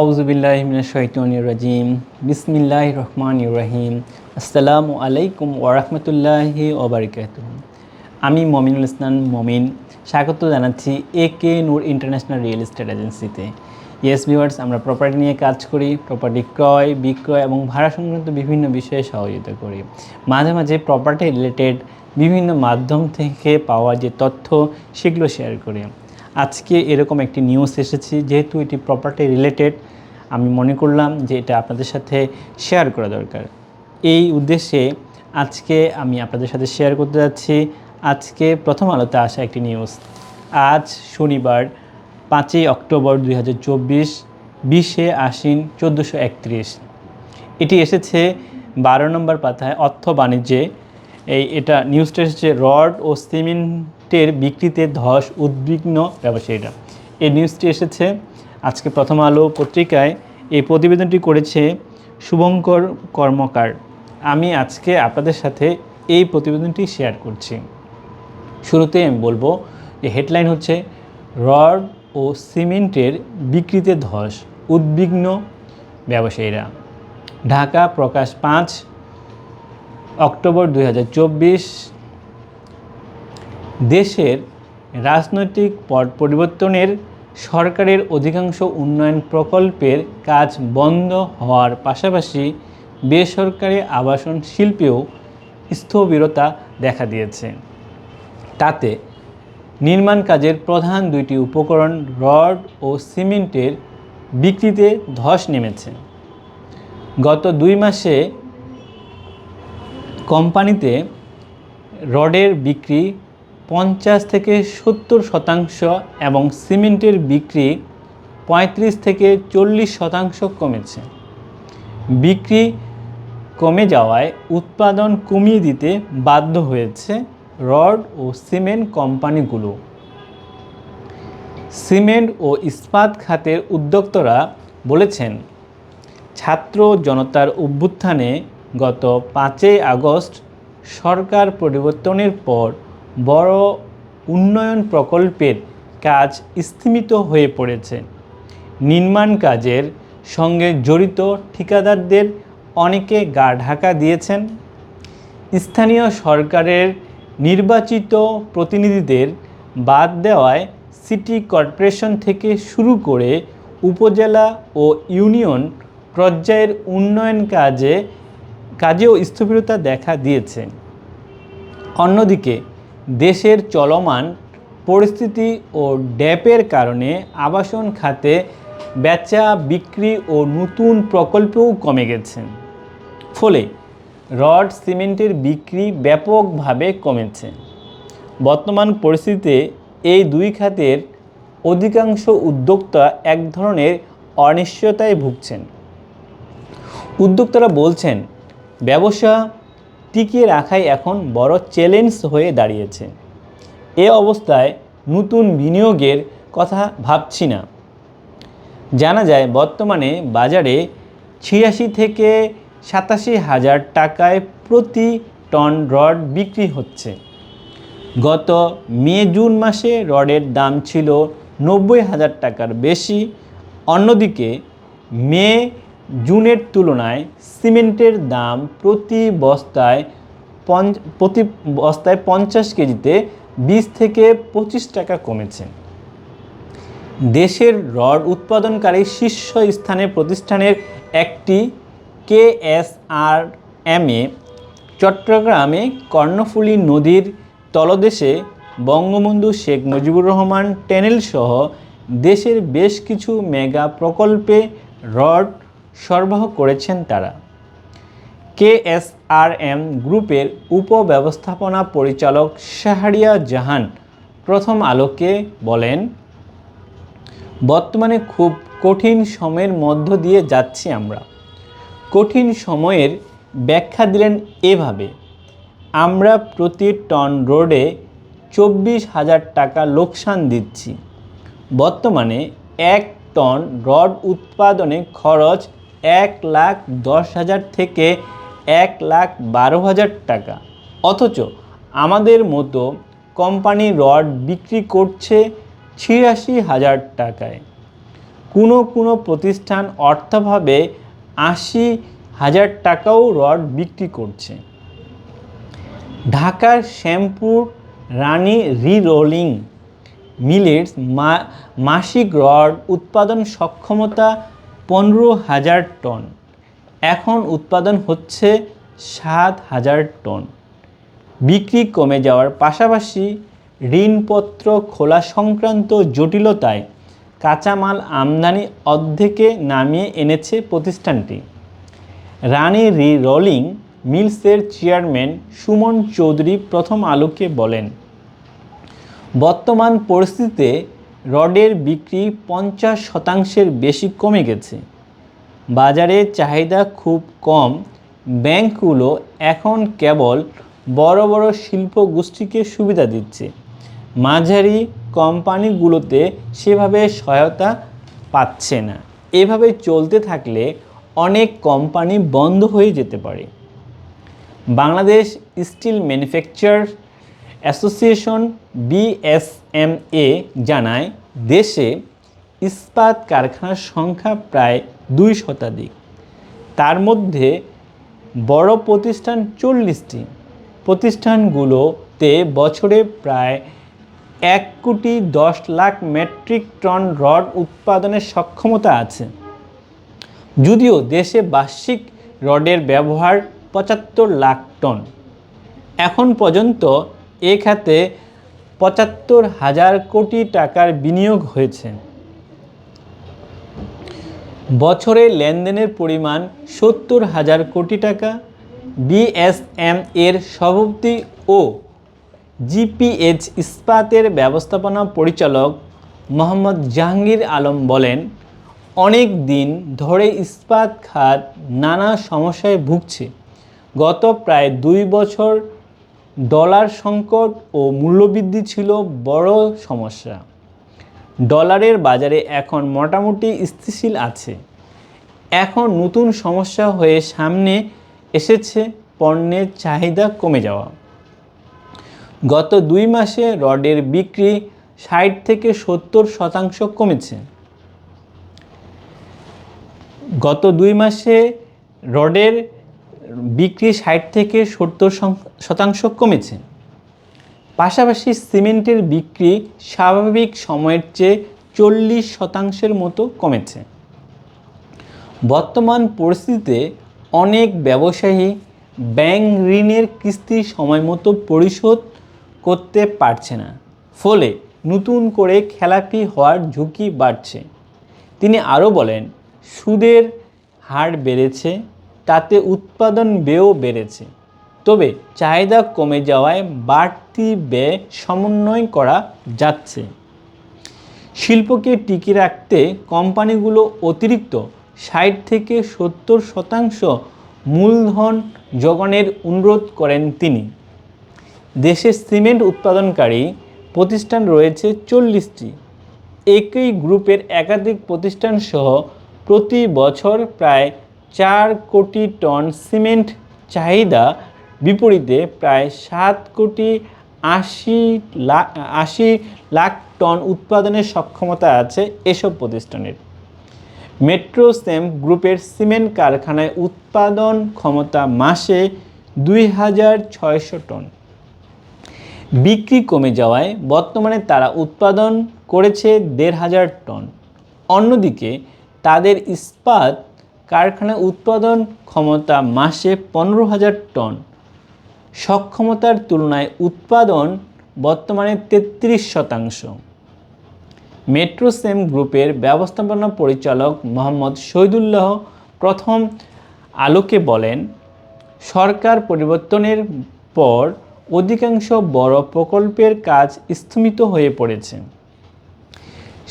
আউজুবিল্লাহমিনশাইতনির বিসমিল্লাহ রহমান রহিম। আসসালামু আলাইকুম ওরহমতুল্লাহি ওবরকাত আমি মমিনুল ইসলাম মমিন। স্বাগত জানাচ্ছি A K Noor international real estate এজেন্সিতে। ইয়েস ভিউয়ার্স আমরা প্রপার্টি নিয়ে কাজ করি প্রপার্টি ক্রয়, বিক্রয় এবং ভাড়া সংক্রান্ত বিভিন্ন বিষয়ে সহযোগিতা করি। মাঝে মাঝে প্রপার্টি রিলেটেড বিভিন্ন মাধ্যম থেকে পাওয়া যে তথ্য, সেগুলো শেয়ার করি। আজকে এরকম একটি নিউজ এসেছি, যেহেতু এটি প্রপার্টি রিলেটেড আমি মনে করলাম যে এটা আপনাদের সাথে শেয়ার করা দরকার। এই উদ্দেশ্যে আজকে আমি আপনাদের সাথে শেয়ার করতে যাচ্ছি। আজকে প্রথম আলোতে আসা একটি নিউজ আজ শনিবার, পাঁচই অক্টোবর দুই হাজার চব্বিশ, বিশে আশ্বিন চোদ্দোশো একত্রিশ। এটি এসেছে বারো নম্বর পাতায় অর্থ বাণিজ্যে। এই, এটা নিউজটা এসেছে রড ও সিমেন্টের বিক্রিতে ধস উদ্বিগ্ন ব্যবসায়ীরা। এই নিউজটি এসেছে আজকে প্রথম আলো পত্রিকায়। এই প্রতিবেদনটি করেছে শুভঙ্কর কর্মকার। আমি আজকে আপনাদের সাথে এই প্রতিবেদনটি শেয়ার করছি। শুরুতে আমি বলব যে হেডলাইন হচ্ছে, রড ও সিমেন্টের বিক্রিতে ধস উদ্বিগ্ন ব্যবসায়ীরা। ঢাকা প্রকাশ পাঁচ, অক্টোবর দু হাজার চব্বিশ দেশের রাজনৈতিক পট পরিবর্তনের সরকারের অধিকাংশ উন্নয়ন প্রকল্পের কাজ বন্ধ হওয়ার পাশাপাশি বেসরকারি আবাসন শিল্পেও স্থবিরতা দেখা দিয়েছে। তাতে নির্মাণ কাজের প্রধান দুইটি উপকরণ রড ও সিমেন্টের বিক্রিতে ধস নেমেছে। গত দুই মাসে কোম্পানিতে রডের বিক্রি পঞ্চাশ থেকে সত্তর শতাংশ এবং সিমেন্টের বিক্রি পঁয়ত্রিশ থেকে চল্লিশ শতাংশ কমেছে। বিক্রি কমে যাওয়ায় উৎপাদন কমিয়ে দিতে বাধ্য হয়েছে রড ও সিমেন্ট কোম্পানিগুলো। সিমেন্ট ও ইস্পাত খাতের উদ্যোক্তরা বলেছেন, ছাত্র জনতার অভ্যুত্থানে গত পাঁচই আগস্ট সরকার পরিবর্তনের পর বড় উন্নয়ন প্রকল্পের কাজ স্থিমিত হয়ে পড়েছে। নির্মাণ কাজের সঙ্গে জড়িত ঠিকাদারদের অনেকে গা ঢাকা দিয়েছেন। স্থানীয় সরকারের নির্বাচিত প্রতিনিধিদের বাদ দেওয়ায় সিটি কর্পোরেশন থেকে শুরু করে উপজেলা ও ইউনিয়ন পর্যায়ের উন্নয়ন কাজে, কাজেও স্থবিরতা দেখা দিয়েছে। অন্যদিকে দেশের চলমান পরিস্থিতি ও ড্যাপের কারণে আবাসন খাতে বেচা, বিক্রি ও নতুন প্রকল্পও কমে গেছে ফলে রড সিমেন্টের বিক্রি ব্যাপকভাবে কমেছে। বর্তমান পরিস্থিতিতে এই দুই খাতের অধিকাংশ উদ্যোক্তা এক ধরনের অনিশ্চয়তায় ভুগছেন। উদ্যোক্তারা বলছেন, ব্যবসা টিকিয়ে রাখাই এখন বড় চ্যালেঞ্জ হয়ে দাঁড়িয়েছে। এ অবস্থায় নতুন বিনিয়োগের কথা ভাবছি না। জানা যায় বর্তমানে বাজারে ছিয়াশি থেকে সাতাশি হাজার টাকায় প্রতি টন রড বিক্রি হচ্ছে। গত মে জুন মাসে রডের দাম ছিল নব্বই হাজার টাকার বেশি। অন্যদিকে মে জুনের তুলনায় সিমেন্টের দাম প্রতি বস্তায় প্রতি বস্তায় পঞ্চাশ কেজিতে বিশ থেকে পঁচিশ টাকা কমেছে। দেশের রড উৎপাদনকারী শীর্ষ স্থানের প্রতিষ্ঠানের একটি কেএসআরএমে চট্টগ্রামে কর্ণফুলী নদীর তলদেশে বঙ্গবন্ধু শেখ মুজিবুর রহমান ট্যানেল সহ দেশের বেশ কিছু মেগা প্রকল্পে রড সরবরাহ করেছেন তারা। কেএসআরএম গ্রুপের উপব্যবস্থাপনা পরিচালক শাহরিয়া জাহান প্রথম আলোকে বলেন, বর্তমানে খুব কঠিন সময়ের মধ্য দিয়ে যাচ্ছি আমরা। কঠিন সময়ের ব্যাখ্যা দিলেন এভাবে, আমরা প্রতি টন রোডে চব্বিশ হাজার টাকা লোকসান দিচ্ছি। বর্তমানে এক টন রড উৎপাদনে খরচ এক লাখ দশ হাজার থেকে এক লাখ বারো হাজার টাকা। অথচ আমাদের মতো কোম্পানি রড বিক্রি করছে ছিয়াশি হাজার টাকায়। কোনো কোনো প্রতিষ্ঠান অর্থাভাবে আশি হাজার টাকাও রড বিক্রি করছে। ঢাকার শ্যামপুর রানী রিরোলিং মিলেটস মাসিক রড উৎপাদন সক্ষমতা পনেরো হাজার টন। এখন উৎপাদন হচ্ছে সাত হাজার টন। বিক্রি কমে যাওয়ার পাশাপাশি ঋণপত্র খোলা সংক্রান্ত জটিলতায় কাঁচামাল আমদানি অর্ধেকে নামিয়ে এনেছে প্রতিষ্ঠানটি। রানী রি রোলিং মিলসের চেয়ারম্যান সুমন চৌধুরী প্রথম আলোকে বলেন, বর্তমান পরিস্থিতিতে রডের বিক্রি পঞ্চাশ শতাংশের বেশি কমে গেছে। বাজারে চাহিদা খুব কম। ব্যাংকগুলো এখন কেবল বড় বড় শিল্প গোষ্ঠীকে সুবিধা দিচ্ছে। মাঝারি কোম্পানিগুলোতে সেভাবে সহায়তা পাচ্ছে না। এভাবে চলতে থাকলে অনেক কোম্পানি বন্ধ হয়ে যেতে পারে। Bangladesh steel manufacture association BSMA জানায়, দেশে ইস্পাত কারখানার সংখ্যা প্রায় দুই শতাধিক। তার মধ্যে বড় প্রতিষ্ঠান চল্লিশটি। প্রতিষ্ঠানগুলোতে বছরে প্রায় এক কোটি দশ লাখ মেট্রিক টন রড উৎপাদনের সক্ষমতা আছে। যদিও দেশে বার্ষিক রডের ব্যবহার পঁচাত্তর লাখ টন। এখন পর্যন্ত এ খাতে পঁচাত্তর হাজার কোটি টাকার বিনিয়োগ হয়েছে। বছরে লেনদেনের পরিমাণ সত্তর হাজার কোটি টাকা, বিএসএম এর সভাপতি ও জিপিএইচ ইস্পাতের ব্যবস্থাপনা পরিচালক মোহাম্মদ জাহাঙ্গীর আলম বলেন, অনেক দিন ধরে ইস্পাত খাত নানা সমস্যায় ভুগছে। গত প্রায় দুই বছর ডলার সংকট ও মূল্যবৃদ্ধি ছিল বড় সমস্যা। ডলারের বাজারে এখন মোটামুটি স্থিতিশীল আছে। এখন নতুন সমস্যা হয়ে সামনে এসেছে, পণ্যের চাহিদা কমে যাওয়া। গত দুই মাসে রডের বিক্রি ষাট থেকে সত্তর শতাংশ কমেছে। গত দুই মাসে রডের বিক্রি ষাট থেকে সত্তর শতাংশ কমেছে। পাশাপাশি সিমেন্টের বিক্রি স্বাভাবিক সময়ের চেয়ে চল্লিশ শতাংশের মতো কমেছে। বর্তমান পরিস্থিতিতে অনেক ব্যবসায়ী ব্যাংক ঋণের কিস্তি সময়মতো পরিশোধ করতে পারছে না। ফলে নতুন করে খেলাপি হওয়ার ঝুঁকি বাড়ছে। তিনি আরও বলেন, সুদের হার বেড়েছে। তাতে উৎপাদন ব্যয়ও বেড়েছে। তবে চাহিদা কমে যাওয়ায় বাড়তি ব্যয় সমন্বয় করা যাচ্ছে। শিল্পকে টিকিয়ে রাখতে কোম্পানিগুলো অতিরিক্ত ষাট থেকে সত্তর শতাংশ মূলধন যোগানের অনুরোধ করেন তিনি। দেশে সিমেন্ট উৎপাদনকারী প্রতিষ্ঠান রয়েছে চল্লিশটি। একই গ্রুপের একাধিক প্রতিষ্ঠান সহ প্রতি বছর প্রায় চার কোটি টন সিমেন্ট চাহিদা বিপরীতে প্রায় সাত কোটি আশি লাখ আশি লাখ টন উৎপাদনের সক্ষমতা আছে এসব প্রতিষ্ঠানের। মেট্রো সেম গ্রুপের সিমেন্ট কারখানায় উৎপাদন ক্ষমতা মাসে দুই হাজার ছয়শো টন। বিক্রি কমে যাওয়ায় বর্তমানে তারা উৎপাদন করেছে দেড় হাজার টন। অন্যদিকে তাদের ইস্পাত কারখানায় উৎপাদন ক্ষমতা মাসে পনেরো হাজার টন। সক্ষমতার তুলনায় উৎপাদন বর্তমানে তেত্রিশ শতাংশ। মেট্রোসেম গ্রুপের ব্যবস্থাপনা পরিচালক মোহাম্মদ শহীদুল্লাহ প্রথম আলোকে বলেন, সরকার পরিবর্তনের পর অধিকাংশ বড় প্রকল্পের কাজ স্থমিত হয়ে পড়েছে।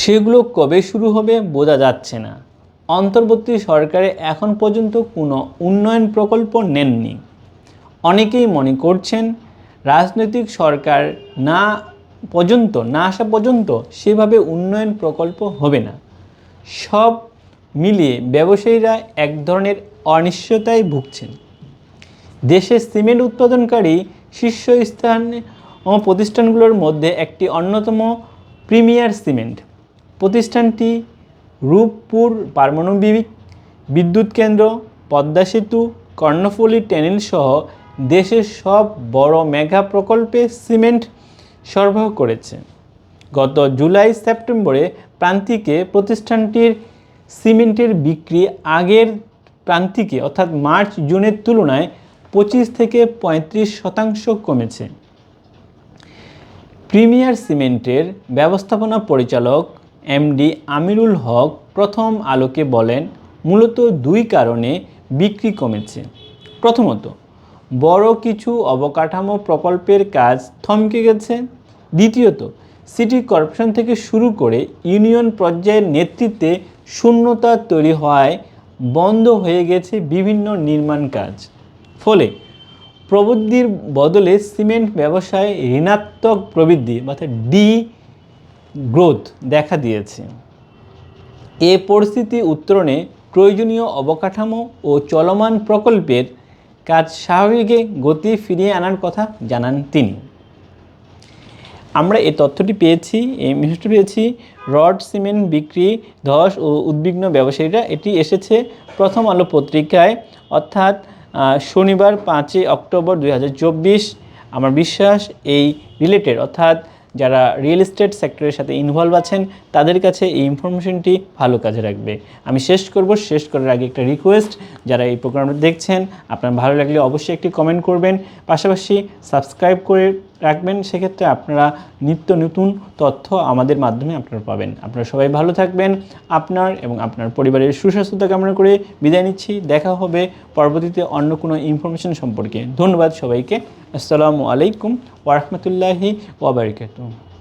সেগুলো কবে শুরু হবে বোঝা যাচ্ছে না। অন্তর্বর্তী সরকারে এখন পর্যন্ত কোনো উন্নয়ন প্রকল্প নেননি। অনেকেই মনে করছেন, রাজনৈতিক সরকার না পর্যন্ত, না আসা পর্যন্ত সেভাবে উন্নয়ন প্রকল্প হবে না। সব মিলিয়ে ব্যবসায়ীরা এক ধরনের অনিশ্চয়তায় ভুগছেন। দেশের সিমেন্ট উৎপাদনকারী শীর্ষস্থান প্রতিষ্ঠানগুলোর মধ্যে একটি অন্যতম প্রিমিয়ার সিমেন্ট। প্রতিষ্ঠানটি রূপপুর পারমাণবিক বিদ্যুৎ কেন্দ্র, পদ্মা সেতু, কর্ণফুলী ট্যানেল সহ দেশের সব বড় মেগা প্রকল্পে সিমেন্ট সরবরাহ করেছে। গত জুলাই সেপ্টেম্বরে প্রান্তিকে প্রতিষ্ঠানটির সিমেন্টের বিক্রি আগের প্রান্তিকে, অর্থাৎ মার্চ জুনের তুলনায় পঁচিশ থেকে পঁয়ত্রিশ শতাংশ কমেছে। প্রিমিয়ার সিমেন্টের ব্যবস্থাপনা পরিচালক এমডি আমিরুল হক প্রথম আলোকে বলেন, মূলত দুই কারণে বিক্রি কমেছে। প্রথমত, বড় কিছু অবকাঠামো প্রকল্পের কাজ থমকে গেছে। দ্বিতীয়ত, সিটি কর্পোরেশন থেকে শুরু করে ইউনিয়ন পর্যায়ের নেতৃত্বে শূন্যতা তৈরি হওয়ায় বন্ধ হয়ে গেছে বিভিন্ন নির্মাণ কাজ। ফলে, প্রবৃদ্ধির বদলে সিমেন্ট ব্যবসায় ঋণাত্মক প্রবৃদ্ধি, অর্থাৎ ডি গ্রোথ দেখা দিয়েছে। এ পরিস্থিতি উত্তরণে প্রয়োজনীয় অবকাঠামো ও চলমান প্রকল্পের কাজ স্বাভাবিকে গতি ফিরিয়ে আনার কথা জানান তিনি। আমরা এই তথ্যটি পেয়েছি এই মেসেজটি পেয়েছি, রড, সিমেন্ট বিক্রি, ধস ও উদ্বিগ্ন ব্যবসায়ীরা। এটি এসেছে প্রথম আলো পত্রিকায়, অর্থাৎ শনিবার পাঁচই অক্টোবর দু হাজার চব্বিশ। আমার বিশ্বাস, এই রিলেটেড, অর্থাৎ যারা রিয়েল এস্টেট সেক্টরের সাথে ইনভলভ আছেন, তাদের কাছে এই ইনফরমেশনটি ভালো কাজে রাখবে। আমি শেষ করব, শেষ করার আগে একটা রিকোয়েস্ট যারা এই প্রোগ্রামটা দেখছেন, আপনার ভালো লাগলে অবশ্যই একটি কমেন্ট করবেন। পাশাপাশি সাবস্ক্রাইব করে রাখবেন, সেক্ষেত্রে আপনারা নিত্য নতুন তথ্য আমাদের মাধ্যমে আপনারা পাবেন। আপনারা সবাই ভালো থাকবেন। আপনার এবং আপনার পরিবারের সুস্বাস্থ্যতা কামনা করে বিদায় নিচ্ছি। দেখা হবে পরবর্তীতে অন্য কোনো ইনফরমেশন সম্পর্কে। ধন্যবাদ সবাইকে। আসসালামু আলাইকুম ওরহমতুল্লাহি ওবরাকাতুহ